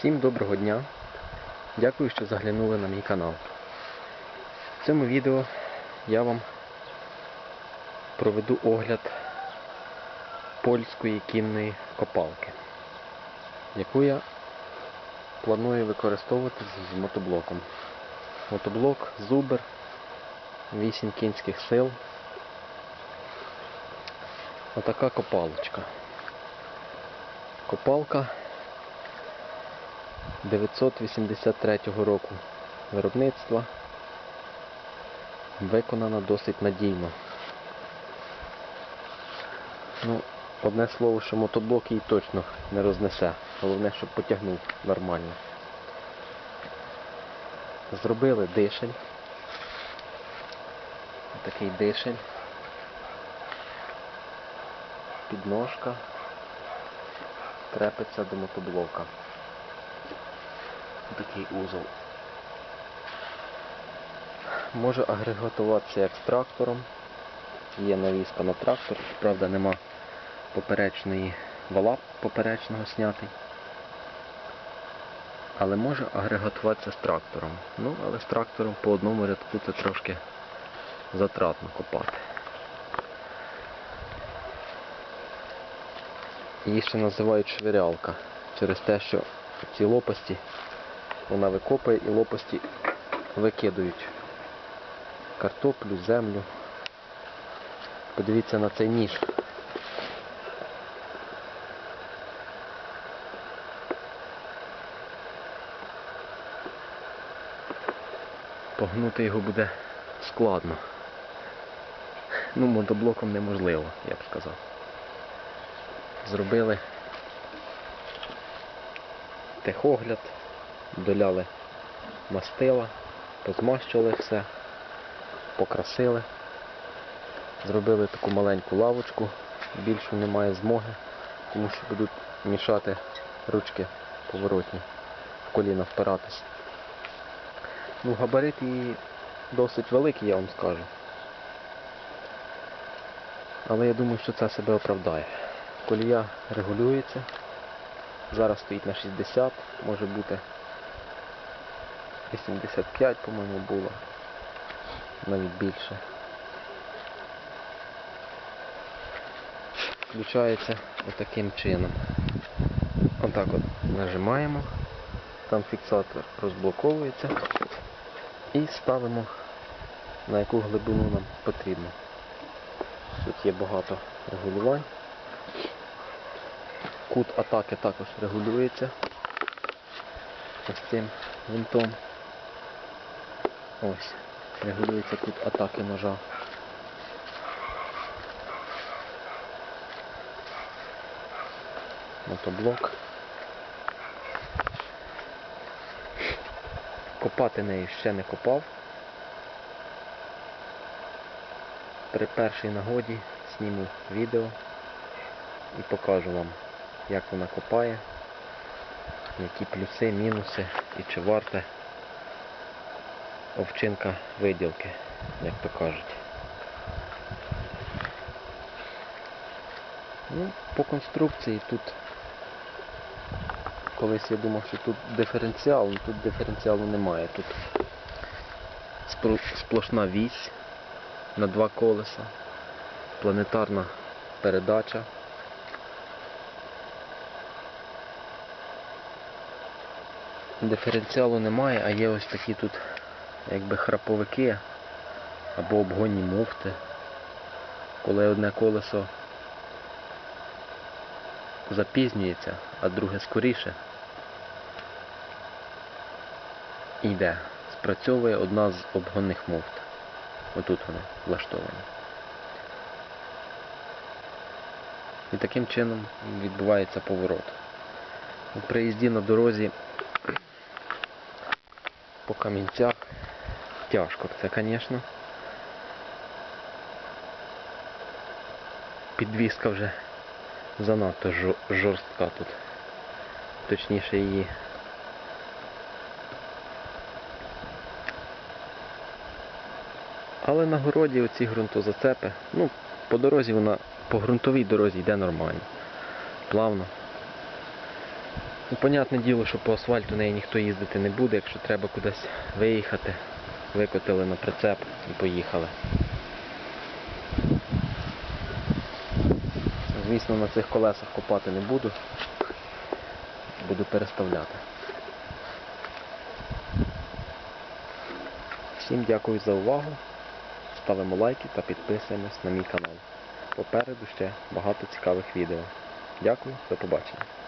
Всім доброго дня! Дякую, що заглянули на мій канал. В цьому відео я вам проведу огляд польської кінної копалки, яку я планую використовувати з мотоблоком. Мотоблок Зубер 8 кінських сил. Отака копалочка. Копалка 983 року виробництва виконана досить надійно. Ну, одне слово, що мотоблок її точно не рознесе. Головне, щоб потягнув нормально. Зробили дишель. Такий дишель. Підножка крепиться до мотоблока. Такий узол. Може агрегатуватися як з трактором. Є навіска на трактор, правда нема поперечної вала поперечного снятий. Але може агрегатуватися з трактором. Ну, але з трактором по одному рядку це трошки затратно копати. Її ще називають швирялка через те, що ці лопасті вона викопає і лопасті викидують картоплю, землю. Подивіться на цей ніж. Погнути його буде складно. Ну, мотоблоком неможливо, я б сказав. Зробили техогляд, доляли мастила, позмащували все, покрасили, зробили таку маленьку лавочку, більше немає змоги, тому що будуть мішати ручки поворотні, в коліна впиратись. Ну, габарит її досить великий, я вам скажу. Але я думаю, що це себе оправдає. Колія регулюється. Зараз стоїть на 60, може бути 85, по-моєму, було. Навіть більше. Включається отаким чином. Отак от нажимаємо, там фіксатор розблоковується і ставимо на яку глибину нам потрібно. Тут є багато регулювань. Кут атаки також регулюється ось цим винтом. Ось, регулюється кут атаки ножа. Мотоблок. Копати нею ще не копав. При першій нагоді зніму відео і покажу вам, як вона копає, які плюси, мінуси і чи варте овчинка виділки, як то кажуть. Ну, по конструкції тут колись я думав, що тут диференціал, але тут диференціалу немає. Тут сплошна вісь на два колеса, планетарна передача. Диференціалу немає, а є ось такі тут якби храповики або обгонні муфти. Коли одне колесо запізнюється, а друге скоріше йде. Спрацьовує одна з обгонних муфт. Отут вони влаштовані. І таким чином відбувається поворот. У приїзді на дорозі по камінцях тяжко це, звісно. Підвізка вже занадто жорстка тут. Точніше її Але на городі оці ґрунтозацепи, ну, по дорозі вона, по ґрунтовій дорозі йде нормально. Плавно. Ну, понятне діло, що по асфальту неї ніхто їздити не буде, якщо треба кудись виїхати, викотили на прицеп і поїхали. Звісно, на цих колесах копати не буду. Буду переставляти. Всім дякую за увагу. Ставимо лайки та підписуємось на мій канал. Попереду ще багато цікавих відео. Дякую, до побачення.